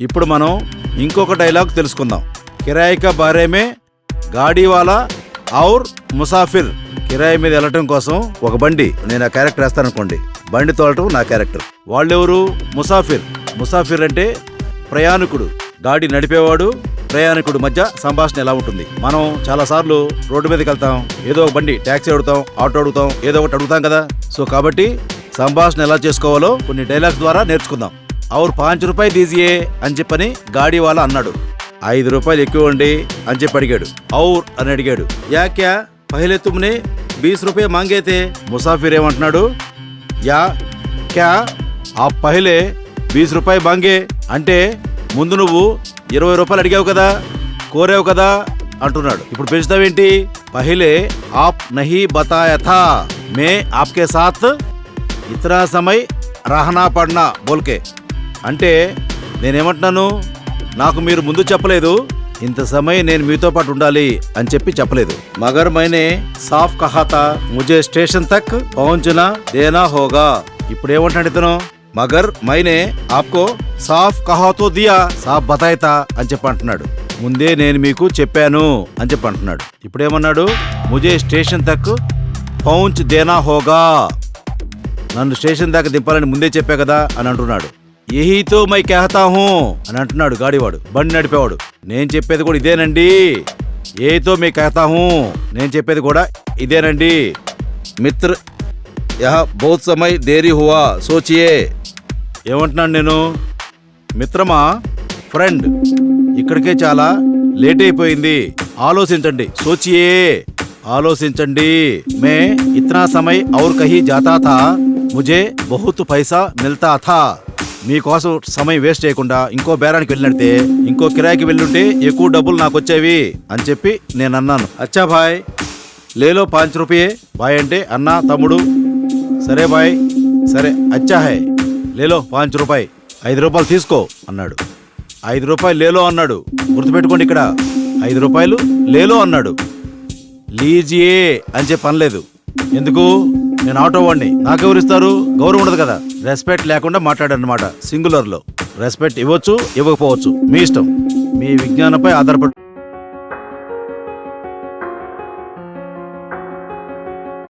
ఇప్పుడు మనం ఇంకొక డైలాగ్ తెలుసుకుందాం. కిరాయిక బారేమే గాడీవాలా ఔర్ ముసాఫిర్. కిరాయి మీద వెళ్ళటం కోసం ఒక బండి. నేను ఆ క్యారెక్టర్ వేస్తాననుకోండి. బండి తోలటం నా క్యారెక్టర్. వాళ్ళెవరు? ముసాఫిర్. ముసాఫిర్ అంటే ప్రయాణికుడు. గాడి నడిపేవాడు ప్రయాణికుడు మధ్య సంభాషణ ఎలా ఉంటుంది? మనం చాలా సార్లు రోడ్డు మీదకి వెళ్తాం ఏదో ఒక బండి ట్యాక్సీ అడుగుతాం ఆటో అడుగుతాం ఏదో ఒకటి అడుగుతాం కదా. సో కాబట్టి సంభాషణ ఎలా చేసుకోవాలో కొన్ని డైలాగ్స్ ద్వారా నేర్చుకుందాం. అవురు పాంచ్ రూపాయి దీజియే అని చెప్పని గాడి వాళ్ళ అన్నాడు ఐదు రూపాయలు ఎక్కువ ఉండి అని చెప్పి అడిగాడు ఔర్ అని అడిగాడు యా క్యా పహలే తుమ్నే బీస్ రూపాయ మాంగేతే ముసాఫిర్ ఏమంటున్నాడు యా క్యా ఆ పహలే బీస్ రూపాయి మాంగే అంటే ముందు నువ్వు ఇరవై రూపాయలు అడిగావు కదా కోరావు కదా అంటున్నాడు ఇప్పుడు పెంచుతావేంటి పహలే ఆప్ నహి బతాయథా మే ఆప్కే సాత్ ఇతనా సమయ్ రహనా పడ్నా బోల్కే అంటే నేనేమంటున్నాను? నాకు మీరు ముందు చెప్పలేదు. ఇంత సమయం నేను మీతో పాటు ఉండాలి అని చెప్పి చెప్పలేదు. మగర్ మైనే సాఫ్ కహాతా ముజే స్టేషన్ తక్ పవన్ దేనా హోగా. ఇప్పుడు ఏమంటాడు ఇతను? మగర్ మైనే ఆప్కో సాఫ్ కహాతో దియా సాఫ్ బతాయితా అని చెప్పి అంటున్నాడు. ముందే నేను మీకు చెప్పాను అని చెప్పి అంటున్నాడు. ఇప్పుడేమన్నాడు? ముజే స్టేషన్ తక్ పౌంచ్ దేనా హోగా. నన్ను స్టేషన్ దాకా దింపాలని ముందే చెప్పా కదా అని అంటున్నాడు. ఎహీతో మై కేహతా హూ అని అంటున్నాడు గాడివాడు. బండి నడిపేవాడు. నేను చెప్పేది కూడా ఇదేనండి. ఏతో మీ కేహతా హూ? నేను చెప్పేది కూడా ఇదేనండి. మిత్ర యహ బౌత్ సమయ్ దేరీ హువా. సోచియే. ఏమంటున్నాను నేను? మిత్రమా? ఫ్రెండ్. ఇక్కడికే చాలా లేట్ అయిపోయింది. ఆలోచించండి. సోచియే. ఆలోచించండి. మే ఇతనా సమయ్ ఔర్ కహీ జాతా థా ముజే బహుత్ పైసా మిల్తా థా మీకోసం సమయం వేస్ట్ చేయకుండా ఇంకో బేరానికి వెళ్ళినట్టే ఇంకో కిరాయికి వెళ్ళుంటే ఎక్కువ డబ్బులు నాకు వచ్చేవి అని చెప్పి నేను అన్నాను. అచ్చా భాయ్ లేలో పాంచ్ రూపాయే. బాయ్ అంటే అన్నా తమ్ముడు. సరే బాయ్. సరే అచ్చా హాయ్ లేలో పాంచ్ రూపాయి. ఐదు రూపాయలు తీసుకో అన్నాడు. ఐదు రూపాయలు లేలో అన్నాడు. గుర్తుపెట్టుకోండి ఇక్కడ. ఐదు రూపాయలు లేలో అన్నాడు. లీజియే అని చెప్పి అనలేదు. ఎందుకు? నేను ఆటో వాడిని. నాకెవరిస్తారు గౌరవం ఉండదు కదా. రెస్పెక్ట్ లేకుండా మాట్లాడనమాట సింగులర్లో. రెస్పెక్ట్ ఇవ్వచ్చు ఇవ్వకపోవచ్చు. మీ ఇష్టం. మీ విజ్ఞానంపై ఆధారపడి